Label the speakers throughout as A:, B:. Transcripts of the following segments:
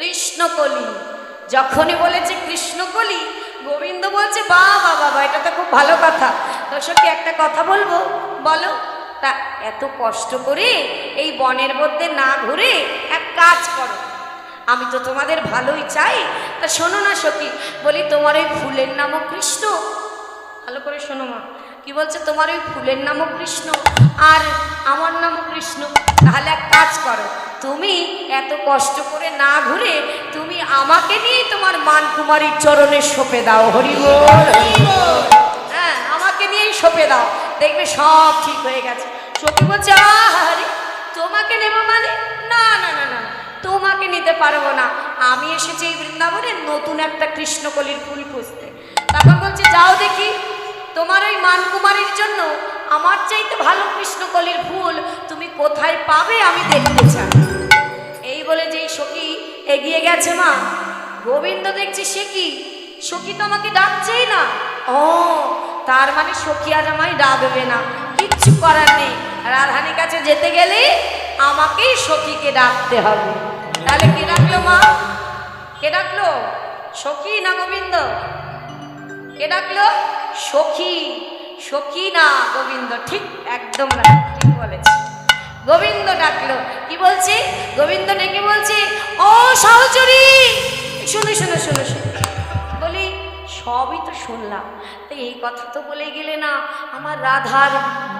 A: কৃষ্ণকলি। যখনই বলেছে কৃষ্ণকলি, গোবিন্দ বলছে, বা বা বাবা এটা তো খুব ভালো কথা। সঙ্গে একটা কথা বলব? বলো। তা এত কষ্ট করে এই বনের মধ্যে না ঘুরে এক কাজ করো। আমি তো তোমাদের ভালোই চাই। তা শোনো না সখী, বলি তোমার ওই ফুলের নামও কৃষ্ণ। ভালো করে শোনো মা, কি বলছে? তোমার ওই ফুলের নামও কৃষ্ণ। আর আমার নামও কৃষ্ণ। তাহলে এক কাজ করো। তুমি এত কষ্ট করে না ঘুরে তুমি আমাকে নিয়ে তোমার মান কুমারীর চরণে সঁপে দাও, হরি হ্যাঁ আমাকে নিয়েই সঁপে দাও। দেখবে সব ঠিক হয়ে গেছে। সত্যি বলছে আরে তোমাকে নেব মানে? না না না না, তোমাকে নিতে পারব না। আমি এসেছি এই বৃন্দাবনে নতুন একটা কৃষ্ণকলির ফুল খুঁজতে। তখন বলছে, যাও দেখি, তোমার ওই মানকুমারীর জন্য আমার চাইতে ভালো কৃষ্ণকলির ফুল তুমি কোথায় পাবে আমি দেখতে চাই। বলে যেই সখী, এগিয়ে গেছে মা। গোবিন্দ দেখছি সে কি? সখী তো আমাকে ডাকছেই না। ও, তার মানে সখী আজ আমায় ডাকবে না। কিচ্ছু করার নেই। রাধানির কাছে যেতে গেলে আমাকেই সখীকে ডাকতে হবে। তাহলে কে ডাকলো মা? কে ডাকলো? সখী না গোবিন্দ? কে ডাকলো? সখী। সখী না গোবিন্দ। ঠিক একদম না ঠিক বলেছে। গোবিন্দ ডাকলো। কি বলছে? গোবিন্দ ডেকে বলছে, ও সহচরী! শুনে শুনে শুনে, শুনো। বলি, সবই তো শুনলাম। তো এই কথা তো বলে গেলে না, আমার রাধার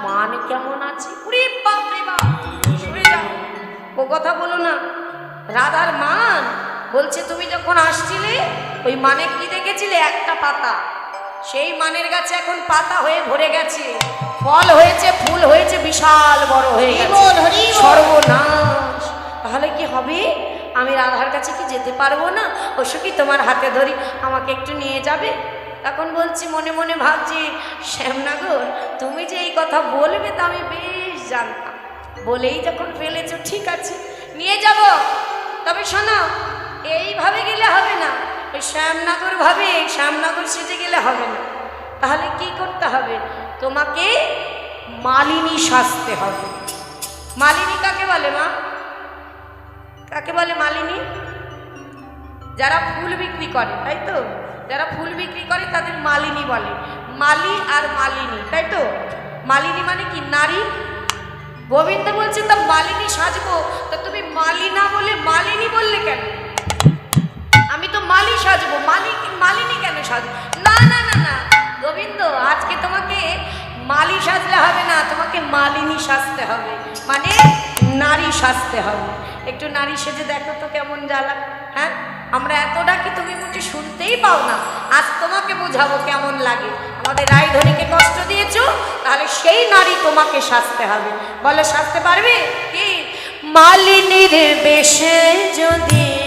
A: মান কেমন আছে? উরে বাপ বাপ যাও। ও কথা বলো না, রাধার মান? বলছে, তুমি যখন আসছিলে, ওই মানে কি দেখেছিলে? একটা পাতা। সেই মানের গাছে এখন পাতা হয়ে ভরে গেছে। ফল হয়েছে ফুল হয়েছে বিশাল বড় হয়ে গেছে। সর্বনাশ। তাহলে কি হবে? আমি রাধার কাছে কি যেতে পারব না? অবশ্য কি তোমার হাতে ধরি আমাকে একটু নিয়ে যাবে? তখন বলছি মনে মনে ভাবছি শ্যামনগর তুমি যে এই কথা বলবে তা আমি বেশ জানতাম। বলেই যখন ফেলেছো ঠিক আছে নিয়ে যাব। তবে শোনো এইভাবে গেলে হবে না। ওই শ্যামনগর ভাবে শ্যামনগর সেজে গেলে হবে না। তাহলে কি করতে হবে? তোমাকে মালিনী সাজতে হবে। মালিনী কাকে বলে মা? কাকে বলে মালিনী? যারা ফুল বিক্রি করে, তাই তো? যারা ফুল বিক্রি করে তাদের মালিনী বলে। মালি আর মালিনী, তাই তো? মালিনী মানে কি? নারী? গোবিন্দ বলছে, তা মালিনী সাজবো। তা তুমি মালিনা বলে মালিনী বললে কেন? মালি সাজবো, মালি মালিনী কেন সাজবো না না না না। গোবিন্দ, আজকে তোমাকে মালি সাজলে হবে না, তোমাকে মালিনী সাজতে হবে। মানে নারী সাজতে হবে। একটু নারী সেজে দেখো তো কেমন জ্বালা। হ্যাঁ? আমরা এতটা কি তুমি মুখে শুনতেই পাও না? আজ তোমাকে বোঝাবো কেমন লাগে। আমাদের রায়ধনীকে কষ্ট দিয়েছ, তাহলে সেই নারী তোমাকে সাজতে হবে। বলো, সাজতে পারবে? কি? মালিনীর বেশে যদি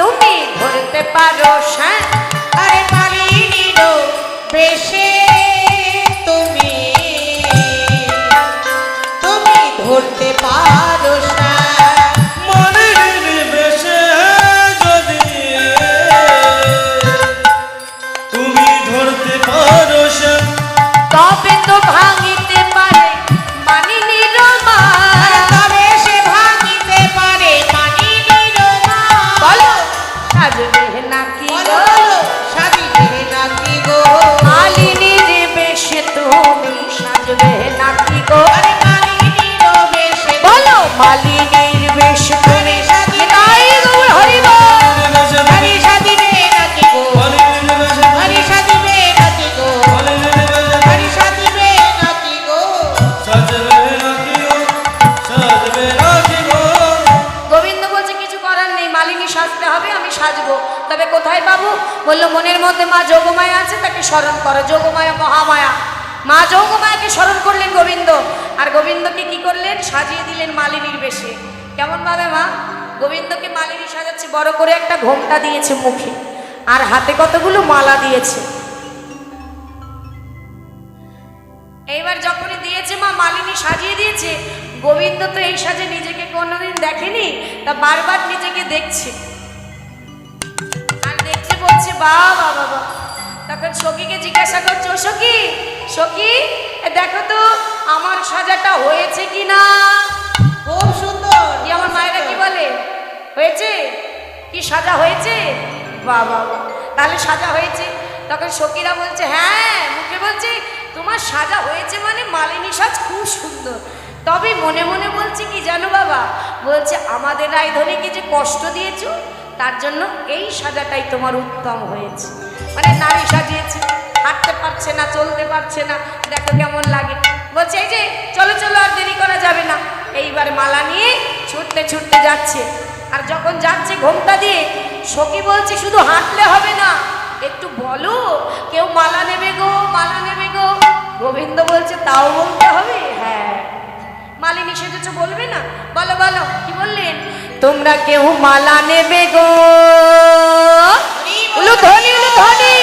A: তুমি ধরতে পারো হ্যাঁ
B: বেশে তুমি তুমি ধরতে পারো শ্যাম।
A: মা যোগমায়া আছে, তাকে স্মরণ করো। যোগমায়া মহামায়া। মা যোগমায়াকে স্মরণ করলেন গোবিন্দ। আর গোবিন্দকে কি করলেন? সাজিয়ে দিলেন মালিনীর বেশে। কেমন ভাবে মা? গোবিন্দকে মালিনী সাজাচ্ছে, বড় করে একটা ঘোমটা দিয়েছে মুখে। আর হাতে কতগুলো মালা দিয়েছে। এইবার যখনই দিয়েছে মা, মালিনী সাজিয়ে দিয়েছে, গোবিন্দ তো এই সাজে নিজেকে কোনোদিন দেখেনি, তা বারবার নিজেকে দেখছে। বলছে বা বাবা বাবা তখন সখীকে জিজ্ঞাসা করছে, ও সখী সখী দেখো তো, আমার সাজাটা হয়েছে কি না
B: খুব সুন্দর।
A: দিয়ে আমার মায়েরা কি বলে? হয়েছে? কি সাজা হয়েছে? বাহ বাহ। তাহলে সাজা হয়েছে। তখন সখীরা বলছে হ্যাঁ মুখে বলছে, তোমার সাজা হয়েছে মানে মালিনী সাজ খুব সুন্দর। তবে মনে মনে বলছে কি জানো বাবা? বলছে, আমাদের রায়ধনীকে যে কষ্ট দিয়েছ তার জন্য এই সাজাটাই তোমার উত্তম হয়েছে। মানে নারী সাজিয়েছে, হাঁটতে পারছে না, চলতে পারছে না, দেখো কেমন লাগে। বলছে, এই যে, চলো চলো, আর দেরি করা যাবে না। এইবার মালা নিয়ে ছুটতে ছুটতে যাচ্ছে। আর যখন যাচ্ছে ঘোমটা দিয়ে, সখী বলছে, শুধু হাঁটলে হবে না, একটু বলো, কেউ মালা নেবে গো, মালা নেবে গো? গোবিন্দ বলছে, তাও বলতে হবে? হ্যাঁ। মালিনী সেজেছো বলবে না? বলো বলো কি বললেন? তোমরা কেউ মালা নেবে গো। উলু ধ্বনি উলু ধ্বনি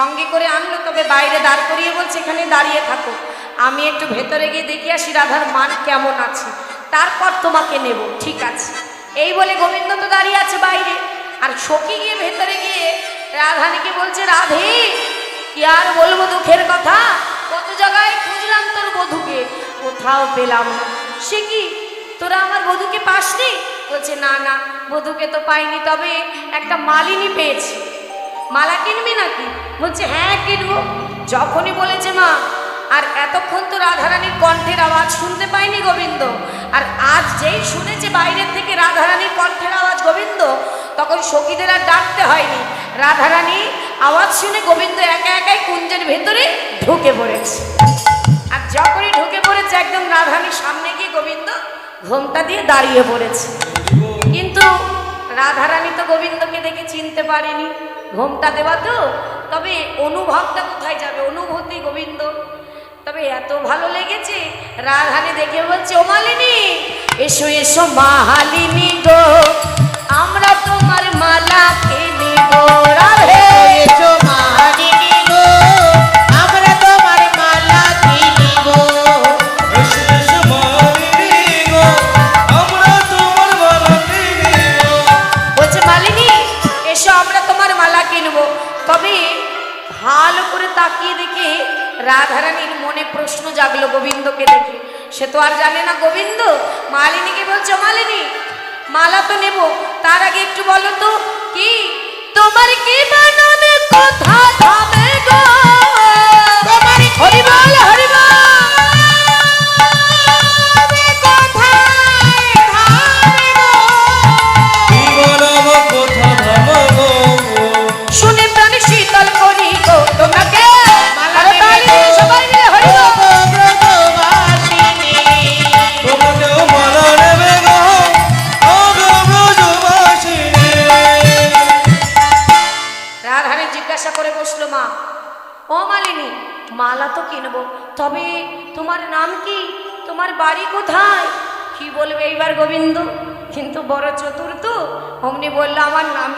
A: সঙ্গে করে আনলো, তবে বাইরে দাঁড় করিয়ে বলছে, এখানে দাঁড়িয়ে থাকো। আমি একটু ভেতরে গিয়ে দেখি আসি রাধার মান কেমন আছে। তারপর তোমাকে নেব, ঠিক আছে। এই বলে গোবিন্দ তো দাঁড়িয়ে আছে বাইরে। আর সখী গিয়ে ভেতরে গিয়ে রাধানীকে বলছে, রাধে, কি আর বলব দুঃখের কথা? কত জায়গায় খুঁজলাম তোর বধুকে, কোথাও পেলাম না। সে কি, তোরা আমার বধুকে পাসনি? বলছে, না না, বধুকে তো পাইনি, তবে একটা মালিনী পেয়েছি। মালা কিনবি নাকি? বলছে হ্যাঁ কিনবো। যখনই বলেছে মা, আর এতক্ষণ তো রাধারানীর কণ্ঠের আওয়াজ শুনতে পাইনি গোবিন্দ। আর আজ যেই শুনেছে বাইরের থেকে রাধারানীর কণ্ঠের আওয়াজ গোবিন্দ, তখন সখীদের আর ডাকতে হয়নি। রাধারানী আওয়াজ শুনে গোবিন্দ একা একাই কুঞ্জের ভেতরে ঢুকে পড়েছে। আর যখনই ঢুকে পড়েছে, একদম রাধারানীর সামনে গিয়ে গোবিন্দ ঘোমটা দিয়ে দাঁড়িয়ে পড়েছে। কিন্তু রাধারানী তো গোবিন্দকে দেখে চিনতে পারেনি। ঘোমটা দেওয়া তো, তবে অনুভবটা কোথায় যাবে? অনুভূতি গোবিন্দ। তবে এত ভালো লেগেছে, রাধারানী দেখে বলছে, ও মালিনী, এসো এসো মাহালিনী গো, আমরা তোমার মালা কিনিব রাধে জাগলো গোবিন্দকে দেখে। সে তো আর জানে না গোবিন্দ মালিনীকে বলছো মালিনী? মালা তো নেব তার আগে একটু বলো তো কি? তোমার কি বানাবে কথা থামে গো?
B: তোমার কি
A: হরি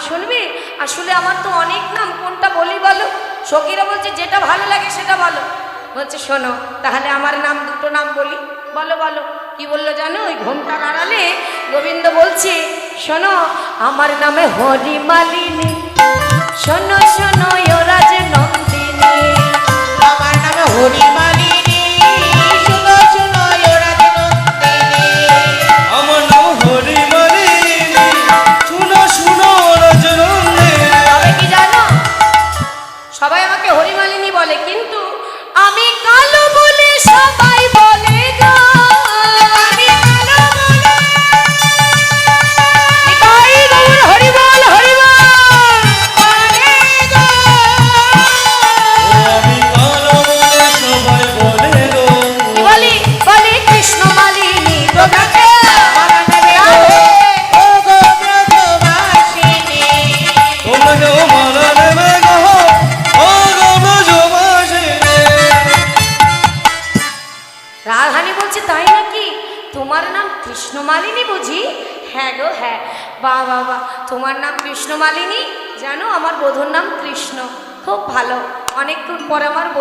A: শুনবে? আসলে আমার তো অনেক নাম, কোনটা বলি বলো? সখীরা বলছে, যেটা ভালো লাগে সেটা বলো। বলছে, শোনো, তাহলে আমার নাম, দুটো নাম বলি। বলো বলো, কি বলল জানো? ওই ঘোমটা নাড়ালে গোবিন্দ বলছে, শোনো, আমার নামে হরি মালিনী শোনো শোনো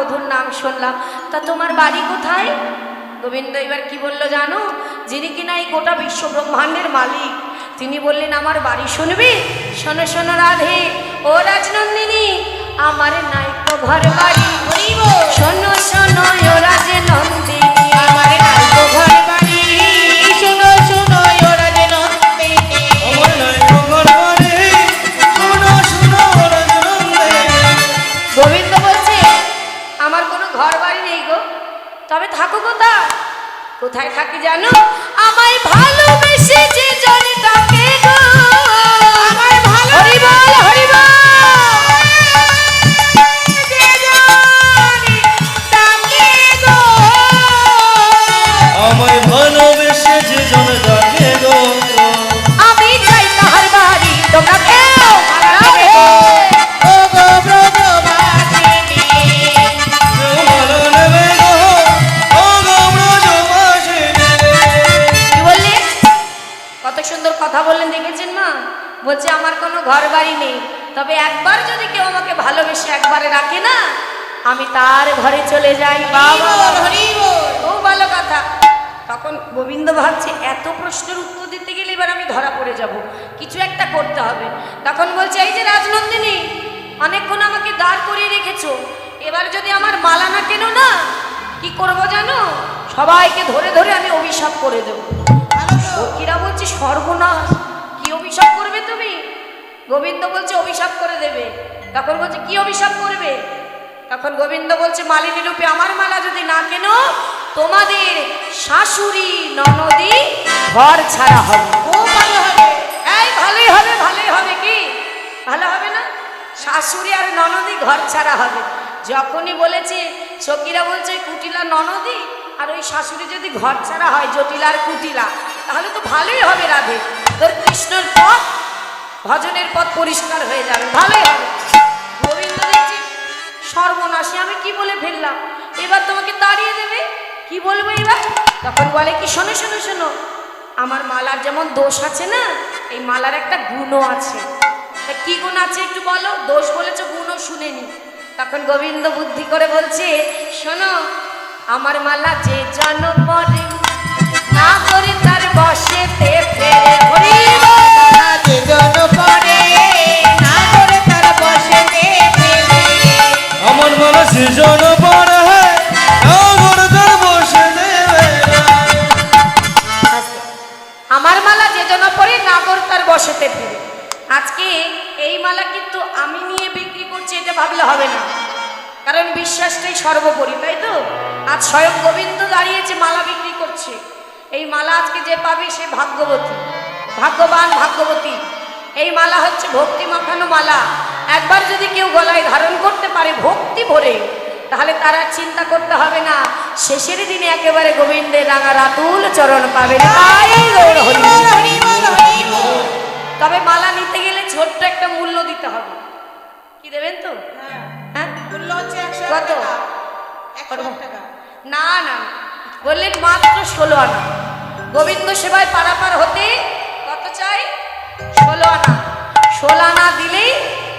A: বধুর নাম শুনলাম। তা তোমার বাড়ি কোথায়? গোবিন্দ এবার কি বলল জানো? যিনি কিনা এই গোটা বিশ্ব ব্রহ্মাণ্ডের মালিক, তিনি বললেন, আমার বাড়ি শুনবি? শোনো শোনো রাধে। ও রাজনন্দিনী,
B: আমার নাইক ঘর বাড়ি শোনো শোনো, ও
A: তবে একবার যদি কেউ আমাকে ভালোবেসে একবারে রাখে না আমি তার ঘরে চলে যাই। বাবা খুব ভালো কথা। তখন গোবিন্দ ভাবছে এত প্রশ্নের উত্তর দিতে গেলে এবার আমি ধরা পড়ে যাব। কিছু একটা করতে হবে। তখন বলছে এই যে রাজনন্দিনী অনেকক্ষণ আমাকে দাঁড় করিয়ে রেখেছো। এবার যদি আমার মালা না কেন না কি করব জানো? সবাইকে ধরে ধরে আমি অভিশাপ করে দেবো। সখীরা বলছে সর্বনাশ কি অভিশাপ করবে তুমি? গোবিন্দ বলছে, অভিশাপ করে দেবে। তখন বলছে, কি অভিশাপ করবে? তখন গোবিন্দ বলছে, মালিনী রূপে আমার মালা যদি না কেন, তোমাদের শাশুড়ি ননদি ঘর ছাড়া হবে।
B: খুব ভালো হবে।
A: এই, ভালোই হবে ভালোই হবে কি? ভালো হবে না? শাশুড়ি আর ননদি ঘর ছাড়া হবে। যখনই বলেছে, সখীরা বলছে, কুটিলা ননদি? আর ওই শাশুড়ি যদি ঘর ছাড়া হয়, জটিলা আর কুটিলা, তাহলে তো ভালোই হবে রাধে। তোর কৃষ্ণর পথ ভজনের পথ পরিষ্কার হয়ে যাবে। ভালোই হবে সর্বনাশী, আমি কি বলে ফেললাম? এবার তোমাকে তাড়িয়ে দেবে। কি বলব এবার? তখন বলে কি, শোনো শোনো শোনো, আমার মালার যেমন দোষ আছে না, এই মালার একটা গুণও আছে। তা কি গুণ আছে একটু বলো? দোষ বলেছ, গুণও শুনেনি। তখন গোবিন্দ বুদ্ধি করে বলছে, শোনো, আমার মালা যে জন পরে, না করে তার বসেতে ফেরে হরি
C: আমার মালা
A: যে পরে নাগর তার বসেতে ফিরে। আজকে এই মালা কিন্তু আমি নিয়ে বিক্রি করছি, এটা ভাবলে হবে না। কারণ বিশ্বাসটাই সর্বোপরি, তাই তো? আজ স্বয়ং গোবিন্দ দাঁড়িয়েছে, মালা বিক্রি করছে। এই মালা আজকে যে পাবে সে ভাগ্যবতী। ভাগ্যবান ভাগ্যবতী। এই মালা হচ্ছে ভক্তি মাখানো মালা। একবার যদি কেউ গলায় ধারণ করতে পারে ভক্তি ভরে তাহলে তারা আর চিন্তা করতে হবে না। শেষের দিনে একেবারে গোবিন্দের রাঙা রাতুল চরণ পাবে তবে মালা নিতে গেলে ছোট্ট একটা মূল্য দিতে হবে। কি দেবেন তো?
B: হ্যাঁ
A: হ্যাঁ? কত? না না। বললেন মাত্র ষোলো আনা। গোবিন্দ সেবায় পারাপার হতে কত চাই? ষোলো আনা। ষোলো আনা দিলেই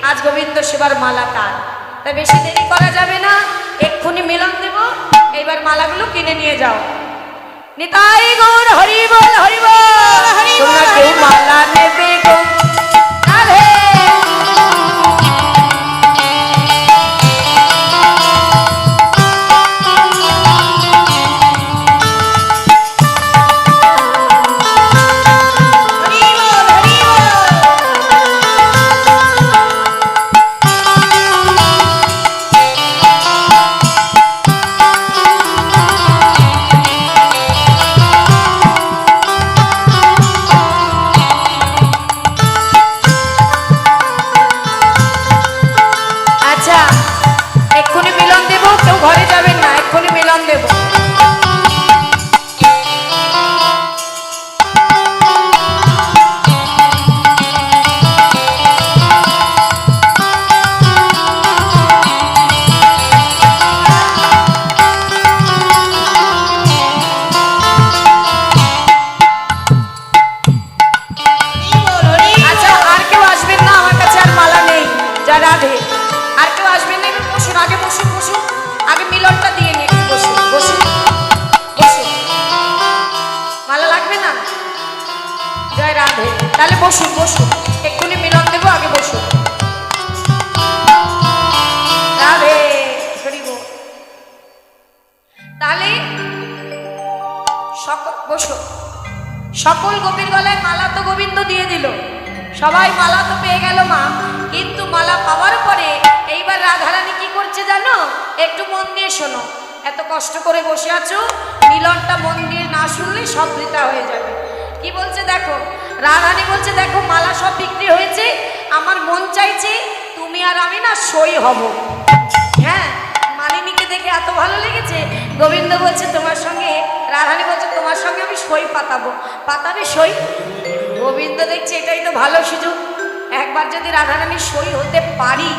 A: আজ গোবিন্দ সেবার মালা তার। তাই বেশি দেরি করা যাবে না এক্ষুনি মিলন দেব এইবার মালাগুলো কিনে নিয়ে যাও। নিতাই গৌর হরিবল হরিবল হরি বল
B: হরি বল,
A: তোমরা
B: হরি
A: কেউ মালা নেবে গো? শোনো, এত কষ্ট করে বসে আছো, মিলনটা মন দিয়ে না শুনলে সব বৃথা হয়ে যাবে। কি বলছে দেখো? রাধারানী বলছে, দেখো, মালা সব বিক্রি হয়েছে, আমার মন চাইছে তুমি আর আমি না সই হব। হ্যাঁ মালিনীকে দেখে এত ভালো লেগেছে। গোবিন্দ বলছে, তোমার সঙ্গে রাধানী বলছে, তোমার সঙ্গে আমি সই পাতাবো। পাতাবে সই? গোবিন্দ দেখছে, এটাই তো ভালো সুযোগ। একবার যদি রাধারানী সই হতে পারি,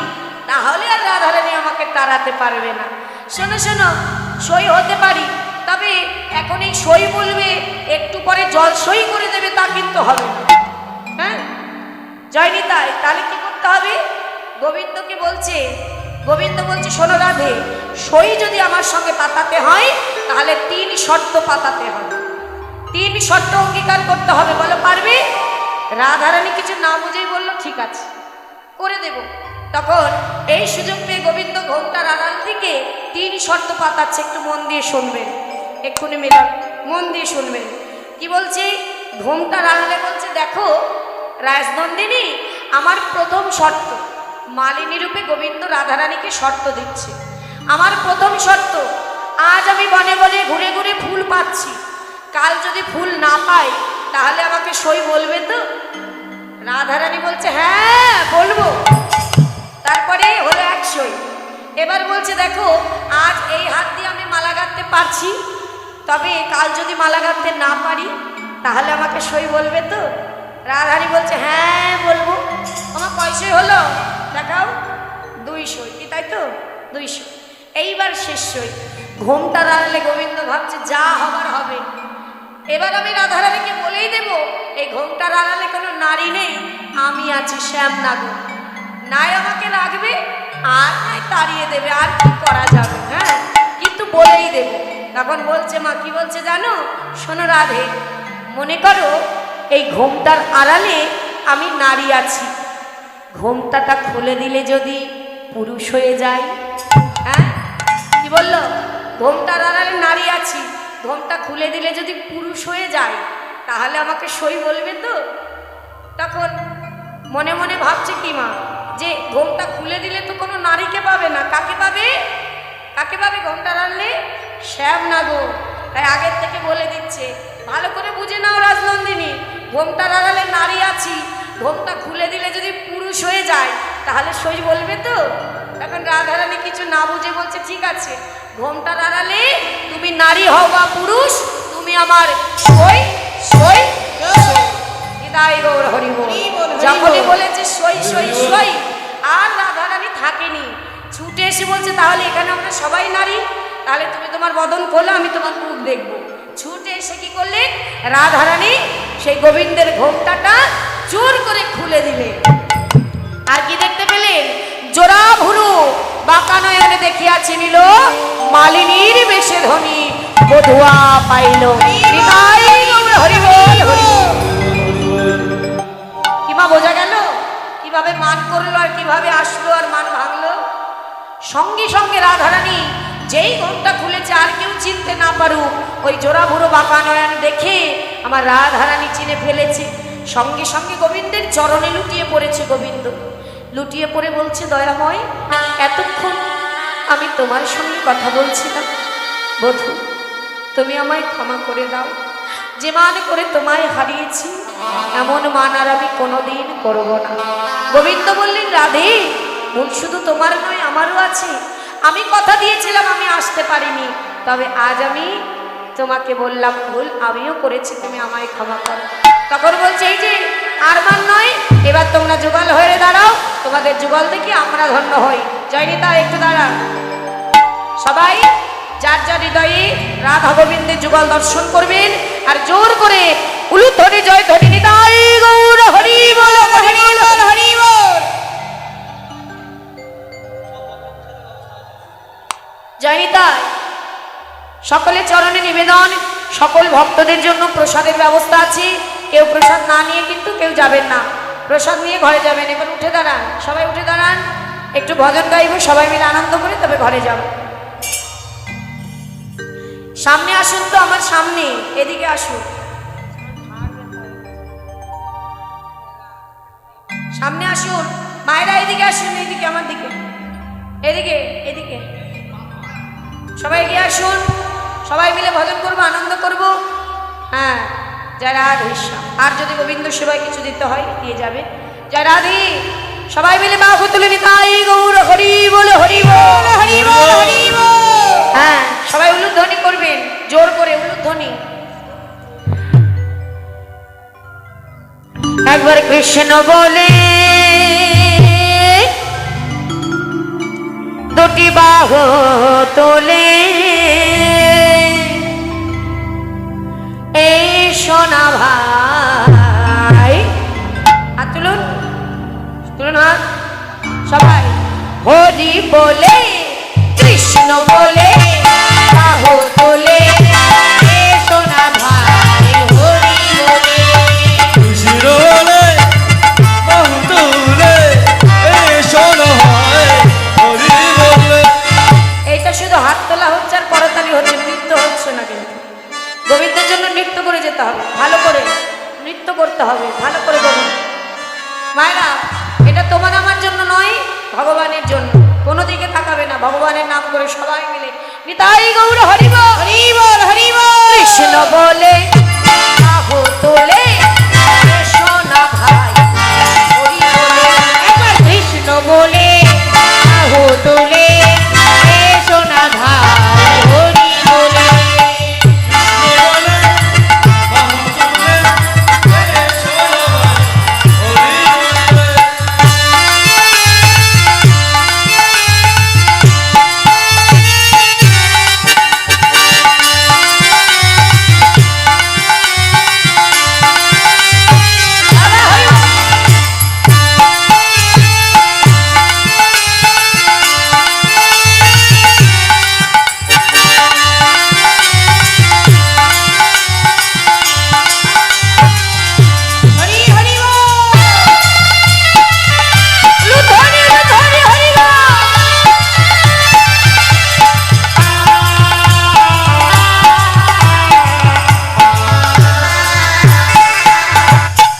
A: তাহলে আর রাধারানী আমাকে তাড়াতে পারবে না। শোনো শোনো, সই হতে পারি, তবে এখন এই সই বলবে, একটু পরে জল সই করে দেবে, তা কিন্তু হবে হ্যাঁ? জয়নি তাই তাহলে কি করতে হবে? গোবিন্দকে বলছে, গোবিন্দ বলছে, শোনো রাধে, সই যদি আমার সঙ্গে পাতাতে হয়, তাহলে তিন শর্ত পাতাতে হবে। তিন শর্ত অঙ্গীকার করতে হবে, বলো পারবে? রাধারানী কিছু না বুঝেই বলল, ঠিক আছে, করে দেব। তখন এই সুযোগ পেয়ে গোবিন্দ ঘোমটার আড়াল থেকে তিন শর্ত পাতাচ্ছে, একটু মন দিয়ে শুনবেন। এক্ষুনি মেলাম মন দিয়ে শুনবেন। কি বলছে? ঘোমটার আড়ালে বলছে, দেখো, রাজনন্দিনী, আমার প্রথম শর্ত, মালিনী রূপে গোবিন্দ রাধারানীকে শর্ত দিচ্ছে। আমার প্রথম শর্ত, আজ আমি বনে বনে ঘুরে ঘুরে ফুল পাচ্ছি। কাল যদি ফুল না পাই, তাহলে আমাকে সই বলবে তো? রাধারানী বলছে হ্যাঁ বলব। তারপরে হলো একশোই এবার বলছে, দেখো, আজ এই হাত দিয়ে আমি মালা গাঁথতে পারছি। তবে কাল যদি মালা গাঁথতে না পারি, তাহলে আমাকে সই বলবে তো? রাধারানী বলছে হ্যাঁ বলব। আমার কয়সই হলো? দেখাও, দুই সই। কি তাই তো? দুই সই। এইবার শেষ সই। ঘোমটা দাঁড়ালে গোবিন্দ ভাবছে, যা হবার হবে। এবার আমি রাধারানীকে বলেই দেব, এই ঘোমটার আড়ালে কোনো নারী নেই। আমি আছি শ্যাম নাগর নাই আমাকে লাগবে, আর নাই তাড়িয়ে দেবে, আর কি করা যাবে হ্যাঁ? কিন্তু বলেই দেব। তখন বলছে, মা, কি বলছে জানো? শোনো রাধে, মনে করো এই ঘোমটার আড়ালে আমি নারী আছি। ঘোমটাটা খুলে দিলে যদি পুরুষ হয়ে যায় হ্যাঁ? কি বলল? ঘোমটার আড়ালে নারী আছি, ঘোমটা খুলে দিলে যদি পুরুষ হয়ে যায় তাহলে আমাকে সই বলবে তো? তখন মনে মনে ভাবছে কি মা যে ঘোমটা খুলে দিলে তো কোনো নারীকে পাবে না। কাকে পাবে? কাকে পাবে ঘোমটা আড়ালে শ্যাম না গো তাই আগের থেকে বলে দিচ্ছে, ভালো করে বুঝে নাও রাজনন্দিনী, ঘোমটা আড়ালে নারী আছি, ঘোমটা খুলে দিলে যদি পুরুষ হয়ে যায়, তাহলে সই বলবে তো? তখন রাধারানী কিছু না বুঝে বলছে, ঠিক আছে, ঘোমটা আড়ালে তুমি নারী হও বা পুরুষ, তুমি আমার সই সই সই। নিতাই গৌর হরি বল।
B: হরি বল,
A: যখনই বলেছে সই সই সই আর রাধারানী থাকেনি। ছুটে এসে বলছে তাহলে এখানে আমরা সবাই নারী। তাহলে তুমি তোমার বদন খোলো আমি তোমার মুখ দেখব। ছুটে এসে কি করলেন রাধারানী সেই গোবিন্দের ঘোমটাটা জোর করে খুলে দিলে। আর কি দেখতে পেলেন জোড়া ভুরু বাঁকা নয়নে দেখিয়াছে নিল মালিনীর বেশে ধনী বধুয়া পাইল। নিতাই গৌর হরি বল হরি বল। কিমা বোঝা গেল? কীভাবে মান করল আর কীভাবে আসলো আর মান ভাঙলো? সঙ্গে সঙ্গে রাধারানী যেই ঘণ্টা খুলেছে, আর কেউ চিনতে না পারুক, ওই জোড়া বুড়ো বাঁকা নয়ন দেখে আমার রাধারানী চিনে ফেলেছে। সঙ্গে সঙ্গে গোবিন্দের চরণে লুটিয়ে পড়েছে গোবিন্দ। লুটিয়ে পড়ে বলছে, দয়াময়, এতক্ষণ আমি তোমার সঙ্গে কথা বলছিলাম। বধূ, তুমি আমায় ক্ষমা করে দাও। যে মান করে তোমায় হারিয়েছি, এমন মান আর আমি কোনোদিন করব না। গোবিন্দ বললেন, রাধে ভুল শুধু তোমার নয়, আমারও আছে। আমি কথা দিয়েছিলাম, আমি আসতে পারিনি। তবে আজ আমি তোমাকে বললাম, ভুল, আমিও করেছি, তুমি আমায় ক্ষমা করো। তখন বলছে, এই যে, আর মান নয়, এবার তোমরা যুগল হয়ে দাঁড়াও। তোমাদের যুগল দেখি আমরা ধন্য হই। জয়নিতা একটু দাঁড়া সবাই যার যার হৃদয়ে রাধা গোবিন্দের যুগল দর্শন করবেন, আর জোর করে উলুধ্বনি জয় ধ্বনি নিতাই গৌর হরি বল হরি বল হরি বল। জয় নিতাই। সকলের চরণে নিবেদন, সকল ভক্তদের জন্য প্রসাদের ব্যবস্থা আছে। কেউ প্রসাদ না নিয়ে কিন্তু কেউ যাবেন না। প্রসাদ নিয়ে ঘরে যাবেন, এবার উঠে দাঁড়ান, সবাই উঠে দাঁড়ান। একটু ভজন গাইব, সবাই মিলে আনন্দ করে তবে ঘরে যাব। সামনে আসুন তো, আমার সামনে। এদিকে আসুন। সামনে আসুন। মায়েরা এদিকে আসুন, এদিকে আমার দিকে। এদিকে এদিকে। সবাই এগিয়ে আসুন। সবাই মিলে ভজন করব, আনন্দ করব। হ্যাঁ যারা আর যদি গোবিন্দ সেবায় কিছু দিতে হয়, দিয়ে যাবে। যারা রাধে। সবাই মিলে মা তুলে নিতাই গৌর হরি বল হরি বল হরি বল হরি বল। হ্যাঁ। সবাই উলুধ্বনি করবেন, জোর করে উলুধ্বনি। একবার কৃষ্ণ বলে, দুটি বাহু তোলে, এই সোনা ভাই। হাত তুলুন তুলুন হাত। সবাই হরি বলে, কৃষ্ণ বলে। তারা হোতলে